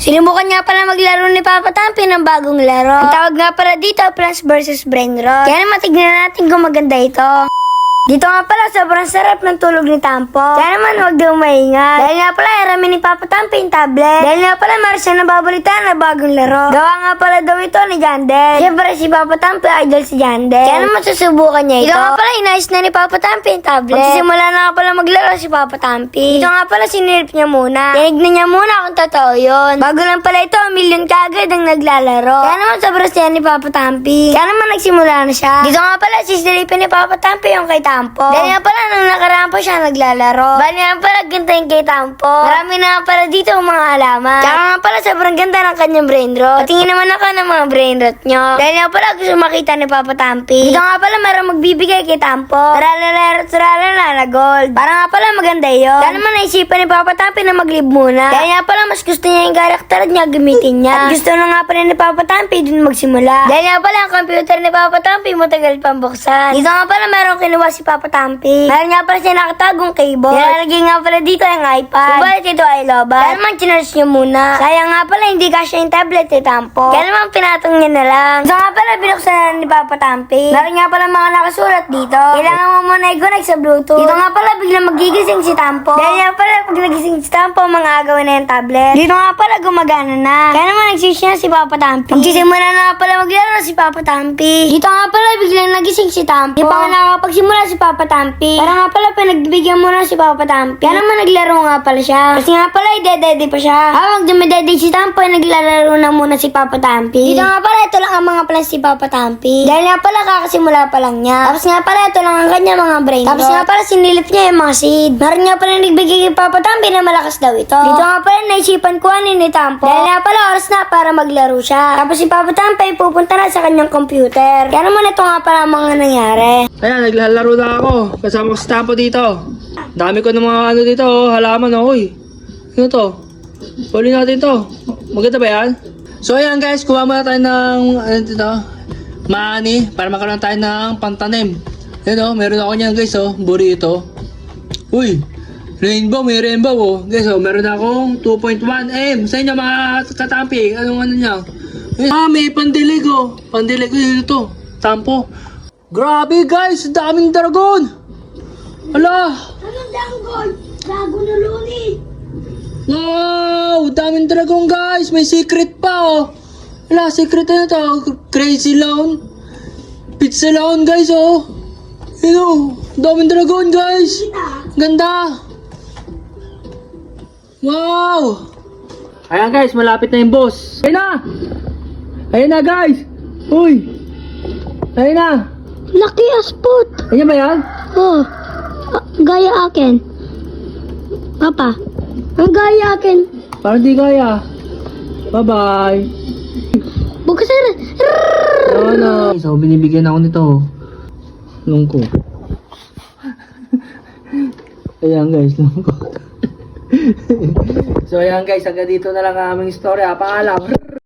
Sinubukan nga pala maglaro ni Papa Tampi ng bagong laro. Ang tawag nga pala dito, Plants vs. Brain Rot. Kaya naman tignan natin kung maganda ito. Dito nga pala, sobrang sarap ng tulog ni Tampo. Kaya naman, huwag daw maingay. Dahil nga pala, irami ni Papa Tampi yung tablet. Dahil nga pala, meron siya nababalitaan na bagong laro. Gawa nga pala daw ito ni Jandel. Siyempre, si Papa Tampi, idol si Jandel. Kaya naman, susubukan niya ito. Dito nga pala, inayos na ni Papa Tampi yung tablet. Magsisimula na nga pala maglaro si Papa Tampi. Dito nga pala, sinilip niya muna. Tinignan niya muna kung totoo yun. Bago lang pala ito, million kagad ang naglalaro. Kaya naman, sobrang siya ni Papa Tampi. Kaya naman, nagsimula na siya. Dito nga pala, sisilipin ni Papa Tampi yung kay Tampo. Nga pala, nung nakaraan pa siya naglalaro. Nga pala, ganda yung kay Tampo. Marami na pala dito ang mga halaman. Tsaka nga pala, sobrang ganda ng kanyang brain rot. Patingin naman ako ng mga brain rot nyo. Dahil nga pala, gusto makita ni Papa Tampi. Dito nga pala, meron magbibigay kay Tampo. Tralala na gold. Para nga pala, maganda yun. Kaya naman, naisipan ni Papa Tampi na mag-live muna. Dahil nga pala, mas gusto niya yung karakter niya gamitin niya. At gusto na nga pala ni Papa Tampi dun magsimula. Dahil nga pala, ang computer ni Papa Tampi matagal pang buksan. Dito nga pala, meron kinuha si Papa Tampi. Meron nga pala siya nakatagong cable. Nilalagay nga pala dito yung iPad. Subalit ito ay lobat. Kaya naman, chinarge niya muna. Sayang nga pala, hindi kasya yung tablet ni Tampo. Kaya naman, pinatong niya na lang. Dito nga pala, binuksan na ni Papa Tampi. Meron nga pala mga nakasulat dito. Kailangan mo muna i-connect sa Bluetooth. Dito nga pala, biglang magigising si Tampo. Dahil nga pala, pag nagising si Tampo, mga agawin na yung tablet. Dito nga pala, gumagana na. Kaya naman, nagsisya na si Papa Tampi. Magsisimula na pala maglaro si Papa Tampi. Dito nga pala, biglang nagising si Tampo. Di pa nga nakakapagsimula si Papa Tampi. Para nga pala, pinagbibigyan mo na si Papa Tampi. Kaya naman, naglaro nga pala siya. Kasi nga pala, idedede pa siya. Habang dumidede si Tampo, ay naglalaro na muna si Papa Tampi. Dito nga pala, ito lang ang mga plans si Papa Tampi. Dahil nga pala, kakasimula pa lang niya. Tapos nga pala, ito lang ang kanya mga brain Tapos nga pala, sinilip niya yung mga seed. Meron nga pala nagbigay kay Papa Tampi na malakas daw ito. Dito nga pala, naisipan kuhanin ni Tampo. Dahil nga pala, oras na para maglaro siya. Tapos si Papa Tampi pupunta na sa kanyang computer. Kaya naman, ito nga pala mga nangyari. Ayan, naglalaro na ako. Kasama ko si Tampo dito. Dami ko ng mga ano dito, oh, halaman, oh. Uy, ano to? Huli natin to. Maganda ba yan? So ayan guys, kuha muna tayo ng, ano dito, maani, para magkaroon tayo ng pantanim. Yan oh, meron ako niyan guys, oh, burrito. Uy, rainbow, may rainbow, oh. Guys, oh, meron akong 2.1M. Sa inyo mga katampi, anong ano niya? Ah, may pandilig, oh. Pandilig, yun ito. Tampo. Grabe guys, daming dragon. Ala, Anong danggol? Gago na luni. wow, daming dragon guys. May secret pa oh. Ala, secret na to. Crazy Lawn. Pizza Lawn guys oh. Oh, daming dragon guys. Ganda. Wow. Ayan guys, malapit na yung boss. Ayun na. Ayun na guys. Uy. Ayun na. Lucky aspot. Ayun ba yan? Oh, gaya akin. Papa, ang gaya akin. Parang di kaya. Bye-bye. Bukas na. No, no. So, binibigyan ako nito. Lungko. ayan guys, lungko. so, ayan guys, hanggang dito na lang ang aming story. Paalam.